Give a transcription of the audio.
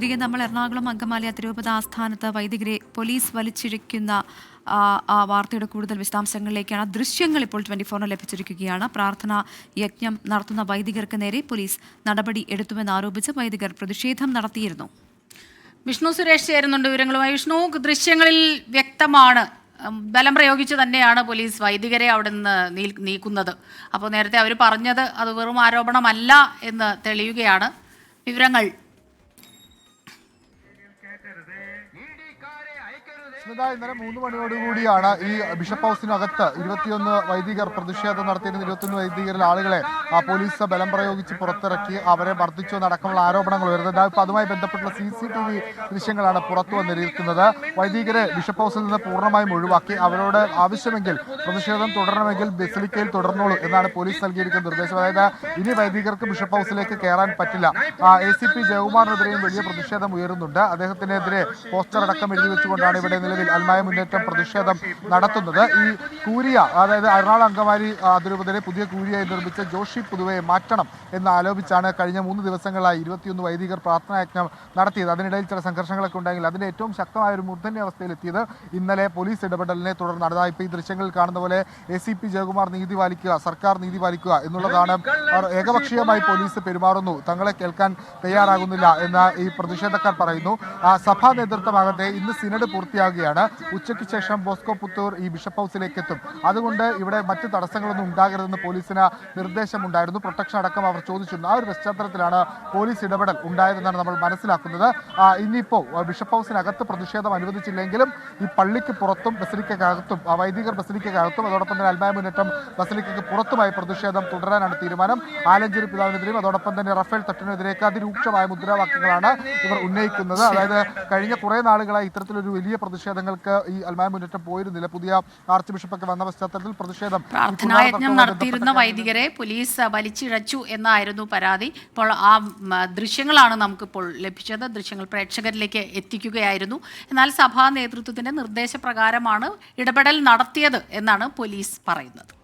തിരികെ നമ്മൾ എറണാകുളം അങ്കമാലി അതിരൂപത ആസ്ഥാനത്ത് വൈദികരെ പോലീസ് വലിച്ചിഴയ്ക്കുന്ന വാർത്തയുടെ കൂടുതൽ വിശദാംശങ്ങളിലേക്കാണ്. ദൃശ്യങ്ങൾ ഇപ്പോൾ ട്വന്റി ഫോറിന് ലഭിച്ചിരിക്കുകയാണ്. പ്രാർത്ഥന യജ്ഞം നടത്തുന്ന വൈദികർക്ക് നേരെ പോലീസ് നടപടി എടുത്തുവെന്ന് ആരോപിച്ച് വൈദികർ പ്രതിഷേധം നടത്തിയിരുന്നു. വിഷ്ണു സുരേഷ് ചേരുന്നുണ്ട് വിവരങ്ങളുമായി. വിഷ്ണു ദൃശ്യങ്ങളിൽ വ്യക്തമാണ്. ബലം പ്രയോഗിച്ച് തന്നെയാണ് പോലീസ് വൈദികരെ അവിടെ നിന്ന് നീക്കുന്നത്. അപ്പോൾ നേരത്തെ അവർ പറഞ്ഞത് അത് വെറും ആരോപണമല്ല എന്ന് തെളിയുകയാണ്. വിവരങ്ങൾ at the. സ്മിത ഇന്നലെ മൂന്ന് മണിയോടുകൂടിയാണ് ഈ ബിഷപ്പ് ഹൗസിനകത്ത് ഇരുപത്തിയൊന്ന് വൈദികർ പ്രതിഷേധം നടത്തിയിരുന്ന ഇരുപത്തിയൊന്ന് വൈദികരിൽ ആളുകളെ പോലീസ് ബലം പ്രയോഗിച്ച് പുറത്തിറക്കി അവരെ മർദ്ദിച്ചു എന്നടക്കമുള്ള ആരോപണങ്ങൾ വരുന്നത് ഇപ്പോൾ അതുമായി ബന്ധപ്പെട്ടുള്ള സി സി ടി വി ദൃശ്യങ്ങളാണ് പുറത്തു വന്നിരിക്കുന്നത്. വൈദികരെ ബിഷപ്പ് ഹൗസിൽ നിന്ന് പൂർണമായും ഒഴിവാക്കി അവരോട് ആവശ്യമെങ്കിൽ പ്രതിഷേധം തുടരണമെങ്കിൽ ബസിലിക്കയിൽ തുടർന്നോളൂ എന്നാണ് പോലീസ് നൽകിയിരിക്കുന്ന നിർദ്ദേശം. അതായത് ഇനി വൈദികർക്ക് ബിഷപ്പ് ഹൗസിലേക്ക് കയറാൻ പറ്റില്ല. എ സി പി ജയകുമാറിനെതിരെയും വലിയ പ്രതിഷേധം ഉയരുന്നുണ്ട്. അദ്ദേഹത്തിനെതിരെ പോസ്റ്റർ അടക്കം എഴുതി വെച്ചുകൊണ്ടാണ് ഇവിടെ നിലവിൽ അൽമായ മുന്നേറ്റം പ്രതിഷേധം നടത്തുന്നത്. ഈ കൂരിയ അതായത് എറണാകുളം അങ്കമാലി അതിരൂപതയിലെ പുതിയ കൂരിയായി നിർമ്മിച്ച ജോഷി പുതുവയെ മാറ്റണം എന്ന് ആലോപിച്ചാണ് കഴിഞ്ഞ മൂന്ന് ദിവസങ്ങളായി ഇരുപത്തിയൊന്ന് വൈദികർ പ്രാർത്ഥനായജ്ഞം നടത്തിയത്. അതിനിടയിൽ ചില സംഘർഷങ്ങളൊക്കെ ഉണ്ടെങ്കിൽ അതിന്റെ ഏറ്റവും ശക്തമായ ഒരു മൂർധന്യ അവസ്ഥയിലെത്തിയത് ഇന്നലെ പോലീസ് ഇടപെടലിനെ തുടർന്ന്. അതാ ഇപ്പോൾ ഈ ദൃശ്യങ്ങളിൽ കാണുന്ന പോലെ എ സി പി ജയകുമാർ നീതി പാലിക്കുക സർക്കാർ നീതി പാലിക്കുക എന്നുള്ളതാണ് ഏകപക്ഷീയമായി പോലീസ് പെരുമാറുന്നു. തങ്ങളെ കേൾക്കാൻ തയ്യാറാകുന്നില്ല എന്ന് ഈ പ്രതിഷേധക്കാർ പറയുന്നു. സഭാ നേതൃത്വമാകട്ടെ ഇന്ന് സിനഡ് പൂർത്തിയാകുകയാണ് ഉച്ചയ്ക്ക് ശേഷം ബോസ്കോ പുത്തൂർ ഈ ബിഷപ്പ് ഹൗസിലേക്ക് എത്തും അതുകൊണ്ട് ഇവിടെ മറ്റ് തടസ്സങ്ങളൊന്നും ഉണ്ടാകരുതെന്ന് പോലീസിന് നിർദ്ദേശമുണ്ടായിരുന്നു. പ്രൊട്ടക്ഷൻ അടക്കം അവർ ചോദിച്ചിരുന്നു. ആ ഒരു പശ്ചാത്തലത്തിലാണ് പോലീസ് ഇടപെടൽ ഉണ്ടായതെന്നാണ് നമ്മൾ മനസ്സിലാക്കുന്നത്. ഇനിയിപ്പോൾ ബിഷപ്പ് ഹൗസിനകത്ത് പ്രതിഷേധം അനുവദിച്ചില്ലെങ്കിലും ഈ പള്ളിക്ക് പുറത്തും ബസലിക്കകത്തും വൈദികർ ബസലിക്കകത്തും അതോടൊപ്പം തന്നെ അൽമായ മുന്നേറ്റം ബസലിക്കയ്ക്ക് പുറത്തുമായി പ്രതിഷേധം തുടരാനാണ് തീരുമാനം. ആലഞ്ചേരി പിതാവിനെതിരെയും അതോടൊപ്പം തന്നെ റഫേൽ തട്ടിനെതിരെയൊക്കെ അതിരൂക്ഷമായ മുദ്രാവാക്യങ്ങളാണ് ഇവർ ഉന്നയിക്കുന്നത്. അതായത് കഴിഞ്ഞ കുറേ നാളുകളായി ഇത്തരത്തിലൊരു വലിയ പ്രതിഷേധങ്ങൾക്ക് ഈ അൽമായ മുന്നേറ്റം പോയിരുന്നില്ല. പുതിയ ആർച്ച് ബിഷപ്പൊക്കെ വന്ന പശ്ചാത്തലത്തിൽ പ്രതിഷേധം പ്രാർത്ഥനായജ്ഞം നടത്തിയിരുന്ന വൈദികരെ പോലീസ് വലിച്ചിഴച്ചു എന്നായിരുന്നു പരാതി. അപ്പോൾ ആ ദൃശ്യങ്ങളാണ് നമുക്കിപ്പോൾ ലഭിച്ചത്. ദൃശ്യങ്ങൾ പ്രേക്ഷകരിലേക്ക് എത്തിക്കുകയായിരുന്നു. എന്നാൽ സഭാ നേതൃത്വത്തിന്റെ നിർദ്ദേശപ്രകാരമാണ് ഇടപെടൽ നടത്തിയത് എന്നാണ് പോലീസ് പറയുന്നത്.